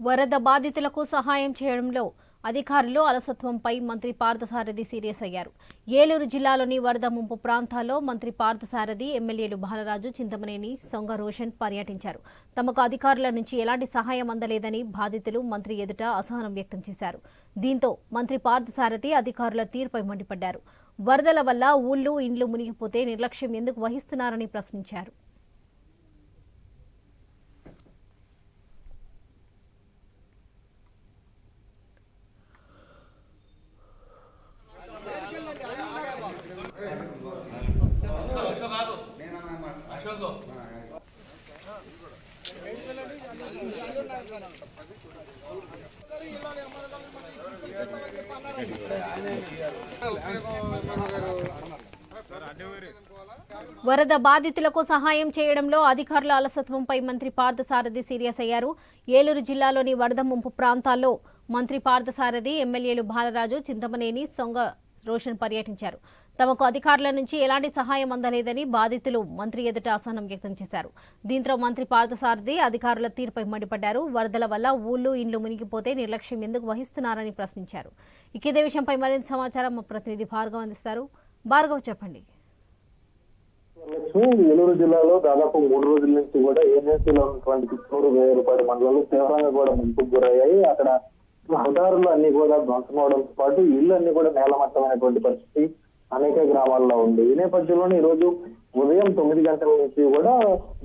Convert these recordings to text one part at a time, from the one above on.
వరద బాధితులకు సహాయం చేయడంలో అధికారులు అలసత్వంపై మంత్రి పార్థసారథి సీరియస్ అయ్యారు. ఏలూరు జిల్లాలోని వరద ముంపు ప్రాంతాల్లో మంత్రి పార్థసారథి ఎమ్మెల్యేలు బాలరాజు చింతమనేని సొంగ రోషన్ పర్యటించారు. తమకు అధికారుల నుంచి ఎలాంటి సహాయం అందలేదని బాధితులు మంత్రి ఎదుట అసహనం వ్యక్తం చేశారు. దీంతో మంత్రి పార్థసారథి అధికారుల తీర్పై మండిపడ్డారు. వరదల వల్ల ఊళ్ళు ఇండ్లు మునిగిపోతే నిర్లక్ష్యం ఎందుకు వహిస్తున్నారని ప్రశ్నించారు. వరద బాధితులకు సహాయం చేయడంలో అధికారుల అలసత్వంపై మంత్రి పార్థసారథి సీరియస్ అయ్యారు. ఏలూరు జిల్లాలోని వరద ముంపు ప్రాంతాల్లో మంత్రి పార్థసారథి ఎమ్మెల్యేలు బాలరాజు చింతమనేని సొంగ రోషన్ పర్యటించారు. తమకు అధికారుల నుంచి ఎలాంటి సహాయం అందలేదని బాధితులు మంత్రి ఎదుట అసహనం వ్యక్తం చేశారు. దీంతో మంత్రి పార్థసారథి అధికారుల తీరుపై మండిపడ్డారు. వరదల వల్ల ఊళ్ళు ఇండ్లు మునిగిపోతే నిర్లక్ష్యం ఎందుకు వహిస్తున్నారని ప్రశ్నించారు. ఇక ఇదే విషయంపై మరింత సమాచారం మా ప్రతినిధి భార్గవ్ అందిస్తారు. భార్గవ్ చెప్పండి. ఏలూరు జిల్లాలో దాదాపు మూడు రోజుల నుంచి కూడా ఏజెన్సీలో ఉన్నటువంటి చిత్తూరు వేల రూపాయల మండలాలు తీవ్రంగా కూడా ముంపుకు గురయ్యాయి. అక్కడ రహదారులు అన్ని కూడా ధ్వంసం అవడంతో పాటు ఇళ్ళు అన్ని కూడా నేలమట్టమైనటువంటి పరిస్థితి. అనేక గ్రామాల్లో ఉంది. ఈ నేపథ్యంలోనే ఈ రోజు ఉదయం తొమ్మిది గంటల నుంచి కూడా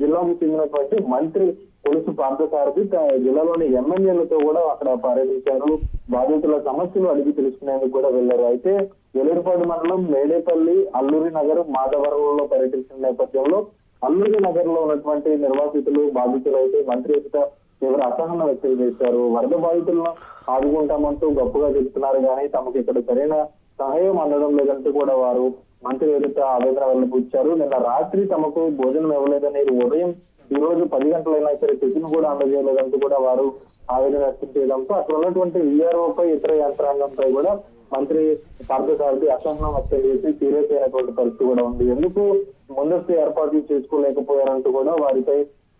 జిల్లాకు చెందినటువంటి మంత్రి పొలుసు ప్రాంత సారథి జిల్లాలోని ఎమ్మెల్యేలతో కూడా అక్కడ పర్యటించారు. బాధితుల సమస్యలు అడిగి తెలుసుకునేందుకు కూడా వెళ్ళారు అయితే వెలురుపాడు మండలం మేడేపల్లి అల్లూరి నగర్ మాధవరంలో పర్యటించిన నేపథ్యంలో అల్లూరి నగర్లో ఉన్నటువంటి నిర్వాసితులు బాధితులు అయితే మంత్రి యొక్క తీవ్ర అసహనం వ్యక్తం చేశారు. వరద బాధితులను ఆదుకుంటామంటూ గొప్పగా చెప్తున్నారు కానీ తమకు ఇక్కడ సరైన సహాయం అందడం లేదంటూ కూడా వారు మంత్రి ఎదుట ఆవేదన వెళ్ళబుచ్చారు నిన్న రాత్రి తమకు భోజనం ఇవ్వలేదని ఉదయం ఈ రోజు పది గంటలైనా సరే టిఫిన్ కూడా అందజేయలేదంటూ కూడా వారు ఆవేదన వ్యక్తం చేయడంతో అక్కడ ఉన్నటువంటి VRO పై ఇతర యంత్రాంగంపై కూడా మంత్రి పార్థసారథి అసహనం వ్యక్తం చేసి సీరియస్ అయినటువంటి పరిస్థితి కూడా ఉంది. ఎందుకు ముందస్తు ఏర్పాట్లు చేసుకోలేకపోయారంటూ కూడా వారిపై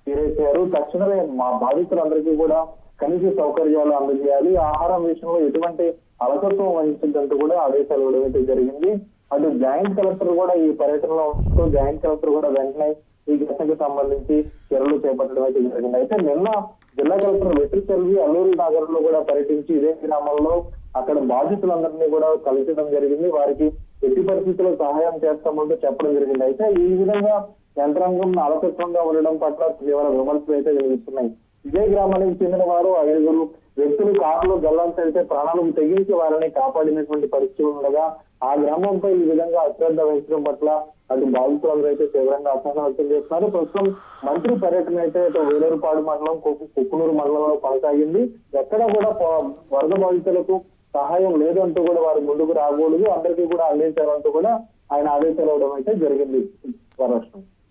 సీరియస్ అయ్యారు. తక్షణమే మా బాధితులందరికీ కూడా కనీస సౌకర్యాలు అందజేయాలి. ఆహారం విషయంలో ఎటువంటి అలసత్వం వహించినట్టు కూడా ఆదేశాలు ఇవ్వడం అయితే జరిగింది. అటు జాయింట్ కలెక్టర్ కూడా ఈ పర్యటనలో ఉంటూ జాయింట్ కలెక్టర్ కూడా వెంటనే ఈ ఘటనకు సంబంధించి చర్యలు చేపట్టడం అయితే జరిగింది. అయితే నిన్న జిల్లా కలెక్టర్ వెట్రి చెల్వి అల్లూరు నగర్లో కూడా పర్యటించి ఇదే గ్రామంలో అక్కడ బాధితులందరినీ కూడా కలిసడం జరిగింది. వారికి ఎట్టి పరిస్థితుల్లో సహాయం చేస్తామంటూ చెప్పడం జరిగింది. అయితే ఈ విధంగా యంత్రాంగం అలసత్వంగా ఉండడం పట్ల తీవ్ర విమర్శలు అయితే వినిపిస్తున్నాయి ఇదే గ్రామానికి చెందిన వారు ఐదుగురు వ్యక్తులు కారులో గల్లాల్సైతే ప్రాణాలకు తెగించి వారిని కాపాడినటువంటి పరిస్థితి ఉండగా ఆ గ్రామంపై ఈ విధంగా అశ్రద్ధ వహించడం పట్ల అటు బాధితులందరూ అయితే తీవ్రంగా అసహనం వ్యక్తం చేస్తున్నారు. ప్రస్తుతం మంత్రి పర్యటన అయితే వేలూరుపాడు మండలం కుక్కునూరు మండలంలో కొనసాగింది. ఎక్కడ కూడా వరద బాధితులకు సహాయం లేదంటూ కూడా వారు ముందుకు రాకూడదు. అందరికీ కూడా అందించాలంటూ కూడా ఆయన ఆదేశాలు ఇవ్వడం అయితే జరిగింది.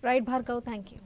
Right Bhargav thank you